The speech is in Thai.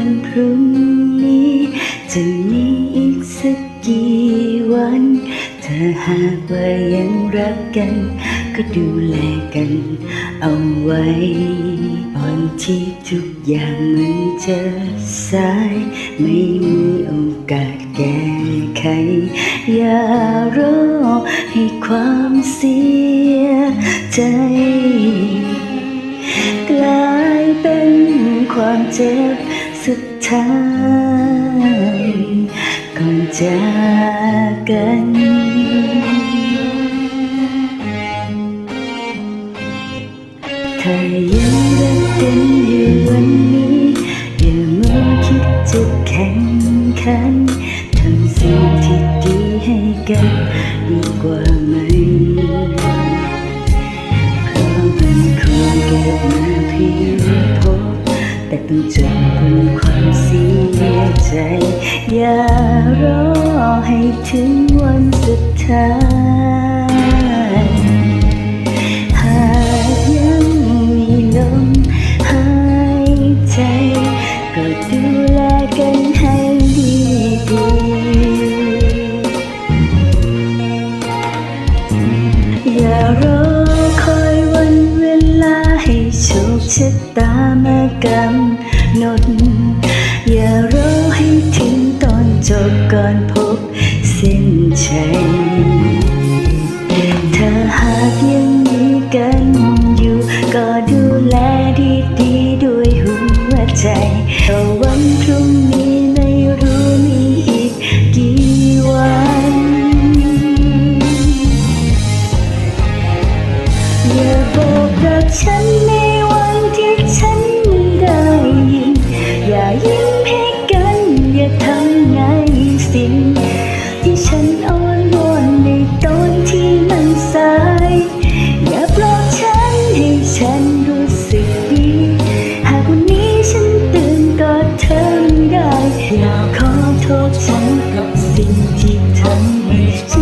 ันพรุ่งนี้ จะมีอีกสักกี่วัน ถ้าหากว่ายังรักกัน ก็ดูแลกัน เอาไว้ก่อนที่ทุกอย่างมันจะสาย ไม่มีโอกาสแก้ไข อย่ารอให้ความเสียใจกลายเป็นความเจ็บ สุดท้าย ก่อนจากกันถ้ายังรักกันอยู่วันนี้ อย่ามัวคิดจะแข่งขันทำสิ่งที่ดีให้กันดีกว่าไหมเพราะมันควรเก็บมา ต้องจบบนความเสียใจ อย่ารอให้ถึงวันสุดท้าย หากยังมีลมหายใจ ก็ดูแลกันให้ดีดีๆอย่ารอคอยวันเวลาให้โชคชะตามากำ นดอย่ารอให้ถึงตอนจบก่อนพบเส้นชัยถ้าหากยังมีกันอยู่ก็ดูแลดีๆด้วยหัวใจแต่วันพรุ่งนี้ไม่รู้มีอีกกี่วันอย่าบอกรักฉัน make